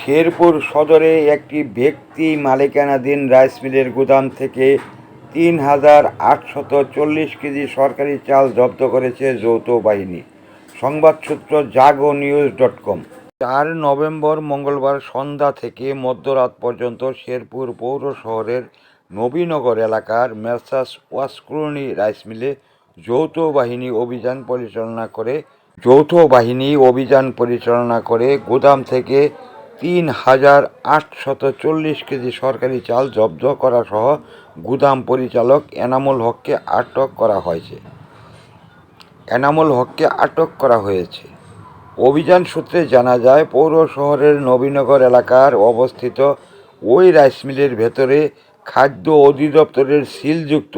শেরপুর সদরে একটি ব্যক্তি মালিকানাধীন রাইস মিলের গুদাম থেকে তিন হাজার আটশত চল্লিশ কেজি সরকারি চাল জব্দ করেছে যৌথ বাহিনী। সংবাদ সূত্র জাগো নিউজ ডট কম। চার নভেম্বর মঙ্গলবার সন্ধ্যা থেকে মধ্যরাত পর্যন্ত শেরপুর পৌর শহরের নবীনগর এলাকার মেসাস ওয়াসক্রুনি রাইস মিলে যৌথ বাহিনী অভিযান পরিচালনা করে, যৌথ বাহিনী অভিযান পরিচালনা করে গুদাম থেকে তিন হাজার আটশত চল্লিশ কেজি সরকারি চাল জব্দ করা সহ গুদাম পরিচালক এনামুল হককে আটক করা হয়েছে। এনামুল হককে আটক করা হয়েছে। অভিযান সূত্রে জানা যায়, পৌর শহরের নবীনগর এলাকার অবস্থিত ওই রাইস মিলের ভেতরে খাদ্য অধিদপ্তরের সিলযুক্ত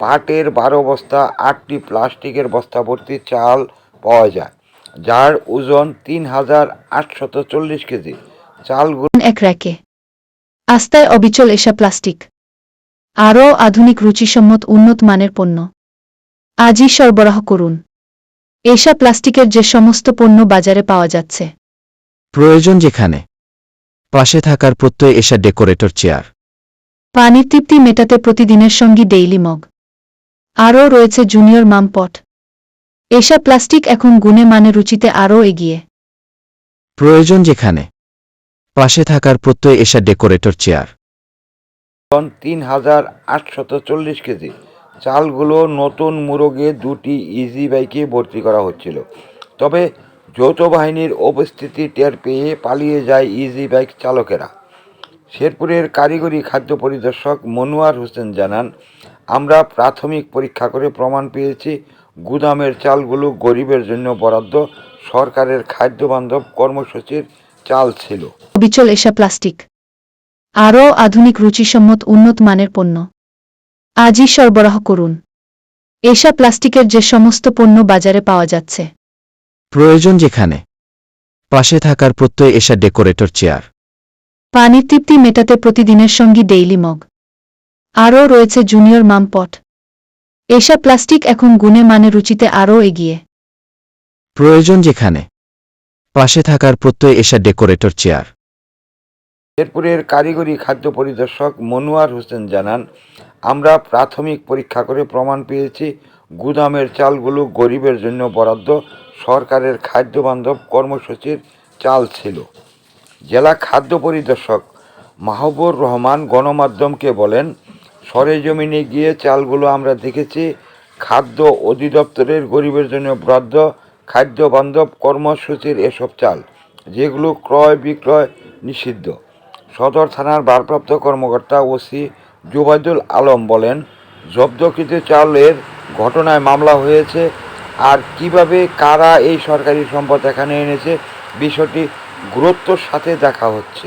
পাটের বারো বস্তা আটটি প্লাস্টিকের বস্তা ভর্তি চাল পাওয়া যায়। যার ওজন তিন হাজার আটশত চল্লিশ কেজি। চালগুলো এক র্যাকে। আস্তায় অবিচল এসা প্লাস্টিক। আরও আধুনিক রুচিসম্মত উন্নত মানের পণ্য। আজই সরবরাহ করুন। এসা প্লাস্টিকের যে সমস্ত পণ্য বাজারে পাওয়া যাচ্ছে। প্রয়োজন যেখানে পাশে থাকার প্রত্যয় এসা ডেকোরেটর চেয়ার। পানির তৃপ্তি মেটাতে প্রতিদিনের সঙ্গী ডেইলি মগ। আরও রয়েছে জুনিয়র মাম পট এসা প্লাস্টিক এখন গুণে মানে রুচিতে আরও এগিয়ে। প্রয়োজন যেখানে পাশে থাকার প্রত্যয় এসা ডেকোরেটর চেয়ার। তিন হাজার আটশত চল্লিশ কেজি। চালগুলো নতুন মুরগে দুটি ইজি বাইকে ভর্তি করা হচ্ছিল। তবে যৌথ বাহিনীর উপস্থিতি টের পেয়ে পালিয়ে যায় ইজি বাইক চালকেরা। শেরপুরের কারিগরি খাদ্য পরিদর্শক মনোয়ার হোসেন জানান আমরা প্রাথমিক পরীক্ষা করে প্রমাণ পেয়েছি গুদামের চালগুলো গরিবের জন্য বরাদ্দ সরকারের খাদ্য বান্ধব কর্মসূচির চাল ছিল। অবিচল এসা প্লাস্টিক। আরও আধুনিক রুচিসম্মত উন্নত মানের পণ্য। আজই সরবরাহ করুন। এসা প্লাস্টিকের যে সমস্ত পণ্য বাজারে পাওয়া যাচ্ছে। প্রয়োজন যেখানে পাশে থাকার প্রত্যয় এসা ডেকোরেটর চেয়ার। পানির তৃপ্তি মেটাতে প্রতিদিনের সঙ্গী ডেইলি মগ। আরও রয়েছে জুনিয়র মাম এসা প্লাস্টিক এখন গুণে মানে রুচিতে আরও এগিয়ে। প্রয়োজন যেখানে পাশে থাকার প্রত্যয় এসা ডেকোরেটর চেয়ার। শেরপুরের কারিগরি খাদ্য পরিদর্শক মনোয়ার হোসেন জানান আমরা প্রাথমিক পরীক্ষা করে প্রমাণ পেয়েছি গুদামের চালগুলো গরিবের জন্য বরাদ্দ সরকারের খাদ্য বান্ধব কর্মসূচির চাল ছিল। জেলা খাদ্য পরিদর্শক মাহবুর রহমান গণমাধ্যমকে বলেন সরেজমিনে গিয়ে চালগুলো আমরা দেখেছি। খাদ্য অধিদপ্তরের গরিবের জন্য বরাদ্দ, খাদ্য বান্ধব কর্মসূচির এসব চাল, যেগুলো ক্রয় বিক্রয় নিষিদ্ধ। সদর থানার ভারপ্রাপ্ত কর্মকর্তা ওসি জুবাইদুল আলম বলেন, জব্দকৃত চালের ঘটনায় মামলা হয়েছে আর কীভাবে, কারা এই সরকারি সম্পদ এখানে এনেছে, বিষয়টি গুরুত্বর সাথে দেখা হচ্ছে।